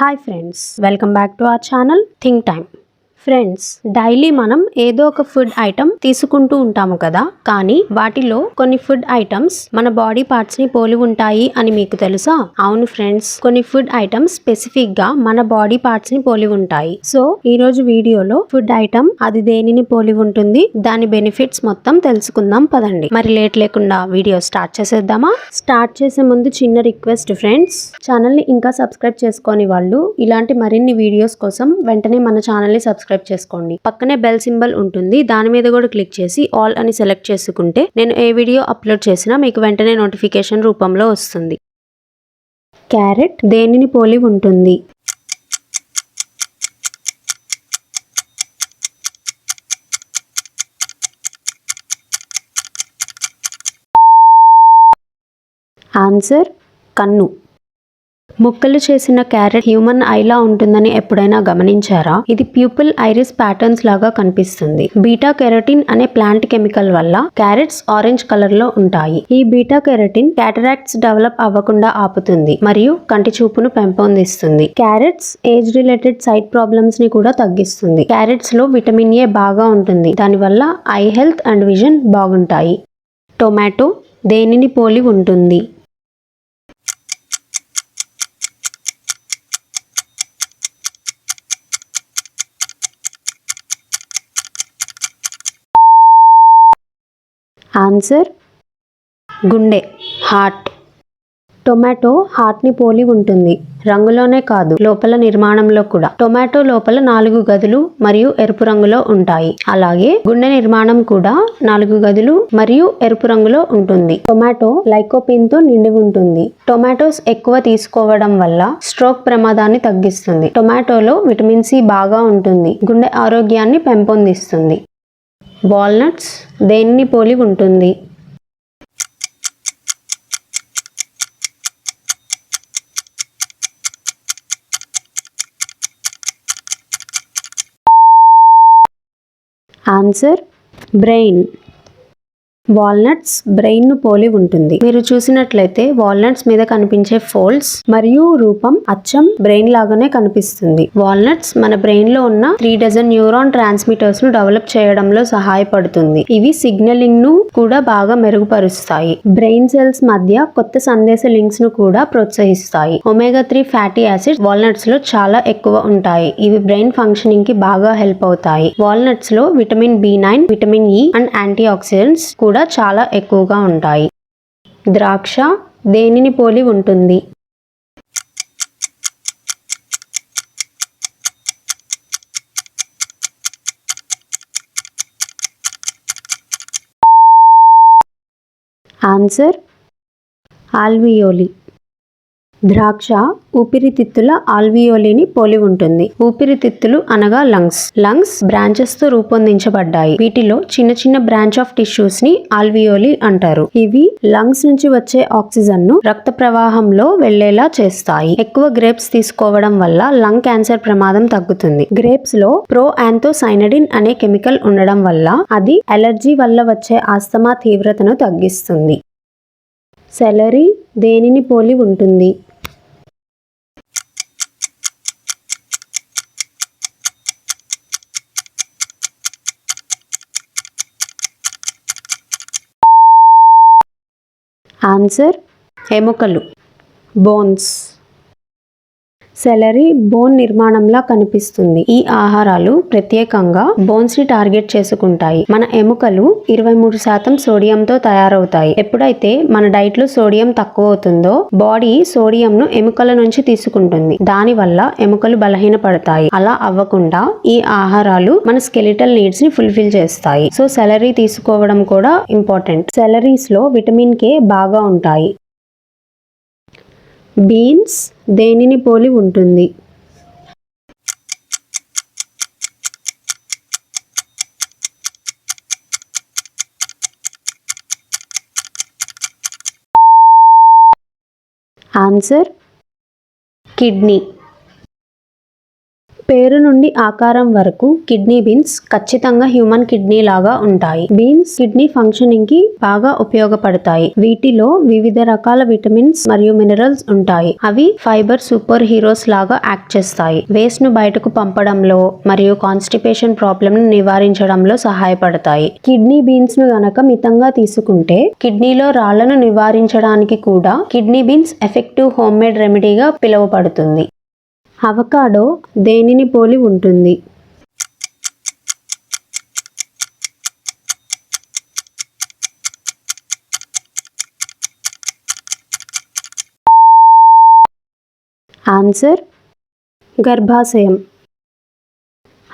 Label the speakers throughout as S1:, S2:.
S1: hi friends welcome back to our channel think time Friends daily మనం ఏదో ఒక food item తీసుకుంటూ ఉంటాము కదా? కానీ వాటిలో కొన్ని ఫుడ్ ఐటమ్స్ మన బాడీ పార్ట్స్ని పోలి ఉంటాయి అని మీకు తెలుసా? అవును ఫ్రెండ్స్ కొన్ని ఫుడ్ ఐటమ్స్ స్పెసిఫిక్గా మన బాడీ పార్ట్స్ని పోలి ఉంటాయి. సో ఈ రోజు వీడియోలో ఫుడ్ ఐటమ్ అది దేనిని పోలి ఉంటుంది? దాని బెనిఫిట్స్ మొత్తం తెలుసుకుందాం పదండి. మరి లేట్ లేకుండా వీడియో స్టార్ట్ చేసేద్దామా? స్టార్ట్ చేసే ముందు చిన్న రిక్వెస్ట్ ఫ్రెండ్స్ ఛానల్ని ఇంకా సబ్స్క్రైబ్ చేసుకోని వాళ్ళు ఇలాంటి మరిన్ని వీడియోస్ కోసం వెంటనే మన ఛానల్ని సబ్స్క్రైబ్ చేసుకోండి. పక్కనే బెల్ సింబల్ ఉంటుంది. దాని మీద కూడా క్లిక్ చేసి ఆల్ అని సెలెక్ట్ చేసుకుంటే నేను ఏ వీడియో అప్లోడ్ చేసినా మీకు వెంటనే నోటిఫికేషన్ రూపంలో వస్తుంది. క్యారెట్ దేనిని పోలి ఉంటుంది? ఆన్సర్ కన్ను. ముక్కలు చేసిన క్యారెట్ హ్యూమన్ ఐలా ఉంటుందని ఎప్పుడైనా గమనించారా? ఇది ప్యూపుల్ ఐరిస్ ప్యాటర్న్స్ లాగా కనిపిస్తుంది. బీటా కెరటిన్ అనే ప్లాంట్ కెమికల్ వల్ల క్యారెట్స్ ఆరెంజ్ కలర్లో ఉంటాయి. ఈ బీటా కెరటిన్ క్యాటరాక్ట్స్ డెవలప్ అవ్వకుండా ఆపుతుంది మరియు కంటి చూపును పెంపొందిస్తుంది. క్యారెట్స్ ఏజ్ రిలేటెడ్ సైట్ ప్రాబ్లమ్స్ని కూడా తగ్గిస్తుంది. క్యారెట్స్లో విటమిన్ ఏ బాగా ఉంటుంది. దానివల్ల ఐ హెల్త్ అండ్ విజన్ బాగుంటాయి. టొమాటో దేనిని పోలి ఉంటుంది? ఆన్సర్ గుండె హార్ట్. టొమాటో హార్ట్ని పోలి ఉంటుంది. రంగులోనే కాదు లోపల నిర్మాణంలో కూడా. టొమాటో లోపల నాలుగు గదులు మరియు ఎరుపు రంగులో ఉంటాయి. అలాగే గుండె నిర్మాణం కూడా నాలుగు గదులు మరియు ఎరుపు రంగులో ఉంటుంది. టొమాటో లైకోపిన్తో నిండి ఉంటుంది. టొమాటోస్ ఎక్కువ తీసుకోవడం వల్ల స్ట్రోక్ ప్రమాదాన్ని తగ్గిస్తుంది. టొమాటోలో విటమిన్ సి బాగా ఉంటుంది. గుండె ఆరోగ్యాన్ని పెంపొందిస్తుంది. వాల్నట్స్ దేన్ని పోలి ఉంటుంది? Answer brain. వాల్నట్స్ బ్రెయిన్ను పోలి ఉంటుంది. మీరు చూసినట్లయితే వాల్నట్స్ మీద కనిపించే ఫోల్డ్స్ మరియు రూపం అచ్చం బ్రెయిన్ లాగానే కనిపిస్తుంది. వాల్నట్స్ మన బ్రెయిన్లో ఉన్న త్రీ డజన్ న్యూరాన్ ట్రాన్స్మిటర్స్ను డెవలప్ చేయడంలో సహాయపడుతుంది. ఇవి సిగ్నలింగ్ను కూడా బాగా మెరుగుపరుస్తాయి. బ్రెయిన్ సెల్స్ మధ్య కొత్త సందేశ లింక్స్ను కూడా ప్రోత్సహిస్తాయి. ఒమేగా త్రీ ఫ్యాటీ యాసిడ్ వాల్నట్స్లో చాలా ఎక్కువ ఉంటాయి. ఇవి బ్రెయిన్ ఫంక్షనింగ్కి బాగా హెల్ప్ అవుతాయి. వాల్నట్స్లో vitamin B nine vitamin E and antioxidants కూడా చాలా ఎక్కువగా ఉంటాయి. ద్రాక్ష దేనిని పోలి ఉంటుంది? Answer alveoli. ద్రాక్ష ఊపిరితిత్తుల ఆల్వియోలిని పోలి ఉంటుంది. ఊపిరితిత్తులు అనగా లంగ్స్. లంగ్స్ బ్రాంచెస్తో రూపొందించబడ్డాయి. వీటిలో చిన్న చిన్న బ్రాంచ్ ఆఫ్ టిష్యూస్ని ఆల్వియోలి అంటారు. ఇవి లంగ్స్ నుంచి వచ్చే ఆక్సిజన్ను రక్త ప్రవాహంలో వెళ్ళేలా చేస్తాయి. ఎక్కువ గ్రేప్స్ తీసుకోవడం వల్ల లంగ్ క్యాన్సర్ ప్రమాదం తగ్గుతుంది. గ్రేప్స్లో ప్రో యాంతోసైనడిన్ అనే కెమికల్ ఉండడం వల్ల అది అలర్జీ వల్ల వచ్చే ఆస్తమా తీవ్రతను తగ్గిస్తుంది. సెలరీ దేనిని పోలి ఉంటుంది? ఆన్సర్ ఎముకలు బోన్స్ సెలరీ బోన్ నిర్మాణంలా కనిపిస్తుంది. ఈ ఆహారాలు ప్రత్యేకంగా బోన్స్ని టార్గెట్ చేసుకుంటాయి. మన ఎముకలు ఇరవై మూడు శాతం సోడియంతో తయారవుతాయి. ఎప్పుడైతే మన డైట్లో సోడియం తక్కువ అవుతుందో బాడీ సోడియం ను ఎముకల నుంచి తీసుకుంటుంది. దాని వల్ల ఎముకలు బలహీన పడతాయి అలా అవ్వకుండా ఈ ఆహారాలు మన స్కెలిటల్ నీడ్స్ని ఫుల్ఫిల్ చేస్తాయి. సో సెలరీ తీసుకోవడం కూడా ఇంపార్టెంట్. సెలరీస్లో విటమిన్ కే బాగా ఉంటాయి. బీన్స్ దేనిని పోలి ఉంటుంది? Answer kidney. పేరు నుండి ఆకారం వరకు కిడ్నీ బీన్స్ ఖచ్చితంగా హ్యూమన్ కిడ్నీ లాగా ఉంటాయి. బీన్స్ కిడ్నీ ఫంక్షనింగ్కి బాగా ఉపయోగపడతాయి. వీటిలో వివిధ రకాల విటమిన్స్ మరియు మినరల్స్ ఉంటాయి. అవి ఫైబర్ సూపర్ హీరోస్ లాగా యాక్ట్ చేస్తాయి. వేస్ట్ను బయటకు పంపడంలో మరియు కాన్స్టిపేషన్ ప్రాబ్లమ్ను నివారించడంలో సహాయపడతాయి. కిడ్నీ బీన్స్ను గనక మితంగా తీసుకుంటే కిడ్నీలో రాళ్ళను నివారించడానికి కూడా kidney beans effective home made రెమెడీగా పిలువబడుతుంది. అవకాడో దేనిని పోలి ఉంటుంది? ఆన్సర్ గర్భాశయం.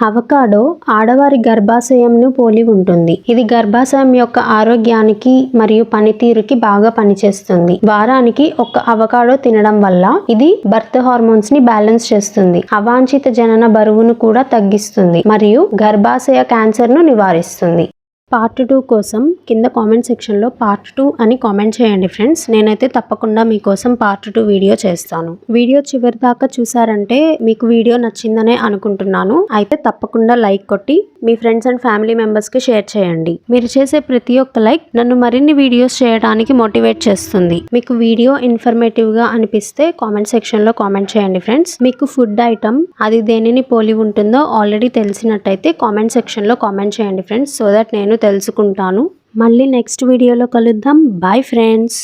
S1: అవకాడో ఆడవారి గర్భాశయంను పోలి ఉంటుంది. ఇది గర్భాశయం యొక్క ఆరోగ్యానికి మరియు పనితీరుకి బాగా పనిచేస్తుంది. వారానికి ఒక అవకాడో తినడం వల్ల ఇది బర్త్ హార్మోన్స్ని బ్యాలెన్స్ చేస్తుంది. అవాంఛిత జనన బరువును కూడా తగ్గిస్తుంది మరియు గర్భాశయ క్యాన్సర్ను నివారిస్తుంది. పార్ట్ టూ కోసం కింద కామెంట్ సెక్షన్లో పార్ట్ టూ అని కామెంట్ చేయండి ఫ్రెండ్స్. నేనైతే తప్పకుండా మీకోసం పార్ట్ టూ వీడియో చేస్తాను. వీడియో చివరి దాకా చూసారంటే మీకు వీడియో నచ్చిందనే అనుకుంటున్నాను. అయితే తప్పకుండా లైక్ కొట్టి మీ ఫ్రెండ్స్ అండ్ ఫ్యామిలీ మెంబర్స్కి షేర్ చేయండి. మీరు చేసే ప్రతి ఒక్క లైక్ నన్ను మరిన్ని వీడియోస్ చేయడానికి మోటివేట్ చేస్తుంది. మీకు వీడియో ఇన్ఫర్మేటివ్గా అనిపిస్తే కామెంట్ సెక్షన్లో కామెంట్ చేయండి ఫ్రెండ్స్. మీకు ఫుడ్ ఐటమ్ అది దేనిని పోలి ఉంటుందో ఆల్రెడీ తెలిసినట్టయితే కామెంట్ సెక్షన్లో కామెంట్ చేయండి ఫ్రెండ్స్. సో దట్ నేను తెలుసుకుంటాను. మళ్ళీ నెక్స్ట్ వీడియోలో కలుద్దాం. Bye friends